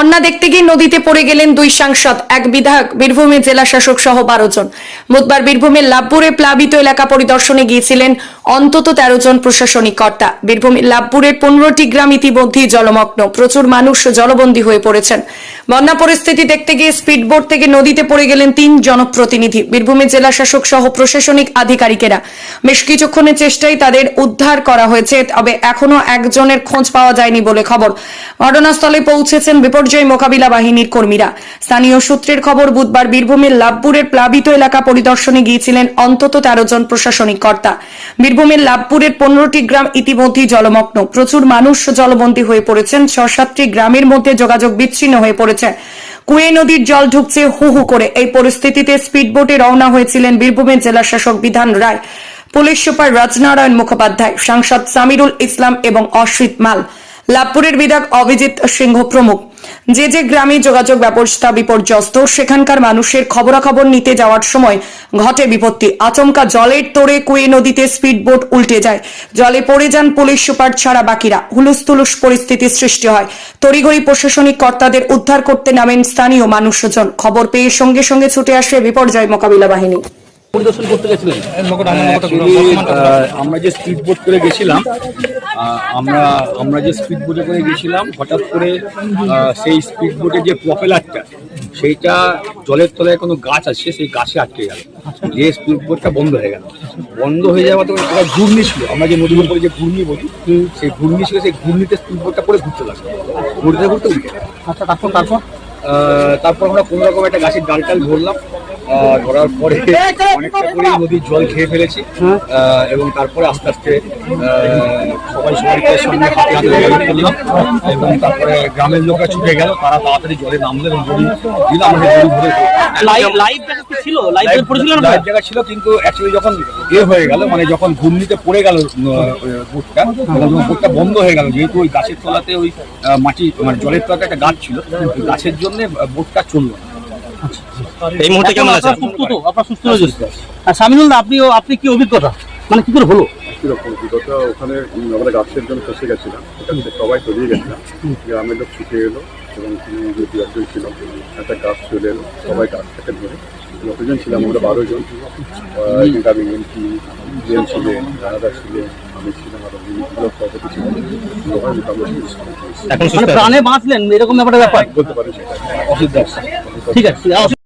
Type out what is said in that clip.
বন্যা দেখতে গিয়ে নদীতে পড়ে গেলেন দুই সাংসদ, এক বিধায়ক বীরভূমের জেলা শাসক সহ বারো জন। বুধবার বীরভূমের লাভপুরে প্লাবিত এলাকা পরিদর্শনে গিয়েছিলেন অন্তত তেরো জন প্রশাসনিক কর্তা। বীরভূমের লাভপুরের পনেরোটি গ্রাম ইতিমধ্যেই জলমগ্ন। প্রচুর মানুষ জলবন্দী হয়ে পড়েছেন। বন্যা পরিস্থিতি দেখতে গিয়ে স্পিডবোট থেকে নদীতে পড়ে গেলেন তিন জনপ্রতিনিধি। বীরভূমের জেলা শাসক সহ প্রশাসনিক আধিকারিকেরা। বেশ কিছুক্ষণের চেষ্টায় তাদের উদ্ধার করা হয়েছে, তবে এখনও একজনের খোঁজ পাওয়া যায়নি বলে খবর। ঘটনাস্থলে পৌঁছেছেন বিপর্যয় মোকাবিলা বাহিনীর কর্মীরা। স্থানীয় সূত্রের খবর, বুধবার বীরভূমের লাভপুরের প্লাবিত এলাকা পরিদর্শনে গিয়েছিলেন অন্তত তেরো জন প্রশাসনিক কর্তা। বীরভূমের লাভপুরের পনেরোটি গ্রাম ইতিমধ্যেই জলমগ্ন। প্রচুর মানুষ জলবন্দী হয়ে পড়েছেন ছ সাতটি গ্রামের মধ্যে যোগাযোগ বিচ্ছিন্ন হয়ে পড়েছে। কুয়ে নদীর জল ঢুকছে হু হু করে। এই পরিস্থিতিতে স্পিডবোটে রওনা হয়েছিলেন বীরভূমের জেলা শাসক বিধান রায়, পুলিশ সুপার রাজনারায়ণ মুখোপাধ্যায়, সাংসদ সামিরুল ইসলাম এবং অশ্রিত মাল। লাভপুরের বিধায়ক অভিজিৎ সিংহ প্রমুখ। যে যে গ্রামে যোগাযোগ ব্যবস্থা বিপর্যস্ত, সেখানকার মানুষের খবরাখবর নিতে যাওয়ার সময় ঘটে বিপত্তি। আচমকা জলের তোড়ে কুয়ে নদীতে স্পিডবোট উল্টে যায়। জলে পড়ে যান পুলিশ সুপার ছাড়া বাকিরা। হুলুস্থুলুস পরিস্থিতি সৃষ্টি হয়। তড়িঘড়ি প্রশাসনিক কর্তাদের উদ্ধার করতে নামেন স্থানীয় মানুষজন। খবর পেয়ে সঙ্গে সঙ্গে ছুটে আসে বিপর্যয় মোকাবিলা বাহিনী। পরিদর্শন করতে গেছিলেন? আমরা যে স্পিড বোট করে গেছিলাম আমরা আমরা যে স্পিড বোটে করে গেছিলাম হঠাৎ করে সেই স্পিড বোটের যে প্রপেলারটা সেইটা জলের তলায় কোনো গাছ আছে সেই গাছে আটকে গেল। যে স্পিড বোটটা বন্ধ হয়ে গেল। বন্ধ হয়ে যাওয়া তো একটা ঘূর্ণি ছিল। আমরা যে নদীর উপরে যে ঘূর্ণি বলি সেই ঘূর্ণি ছিল সেই ঘূর্ণিতে স্পিড বোটটা পরে ঘুরতে লাগল। ঘুরতে ঘুরতে উঠে আচ্ছা তারপর তারপর? তারপর আমরা কোনো রকম একটা গাছের ডাল টাল ধরলাম। ধরার পরে অনেকটা করে নদীর জল খেয়ে ফেলেছি আহ, এবং তারপরে আস্তে আস্তে সবাই সবাইকে সঙ্গে হাতে হাতে করলাম এবং তারপরে গ্রামের লোকরা ছুটে গেল তারা তাড়াতাড়ি জলে নামলো এবং দিল ধরে লাইভ জায়গা ছিল লাইভ জায়গা কিন্তু অ্যাকচুয়ালি যখন এ হয়ে গেল মানে যখন ঘূর্ণিতে পড়ে গেল বোটটা বন্ধ হয়ে গেল যেহেতু ওই গাছের তলাতে ওই মাটি মানে জলের তলাতে একটা গাছ ছিল গাছের জন্য বোটটা চলল না এই মুহূর্তে কেমন আছেন? সুস্থ তো আপনার সুস্থ রয়েছে আর সামিনুল দা আপনি আপনি কি অভিজ্ঞতা? মানে কি করে হলো? কীরকম বিগত ওখানে আমরা গাছের জন্য ফেসে গেছিলাম। সবাই তলিয়ে গেছিলাম। গ্রামের লোক ছুটে এলো এবং তিনি যে ছিল একটা গাছ চলে এলো। সবাই গাছ থেকে ধরে যতজন ছিলাম আমরা বারো জন। এখানকার এমপি জেন ছিলেন রানাদা ছিলেন আমি ছিলাম আরও সভাপতি ছিলেন এখন? প্রাণে বাঁচলেন এরকম ব্যাপারটা ব্যাপার। বলতে পারি সেটা। অসুবিধা আছে ঠিক আছে অসুবিধা-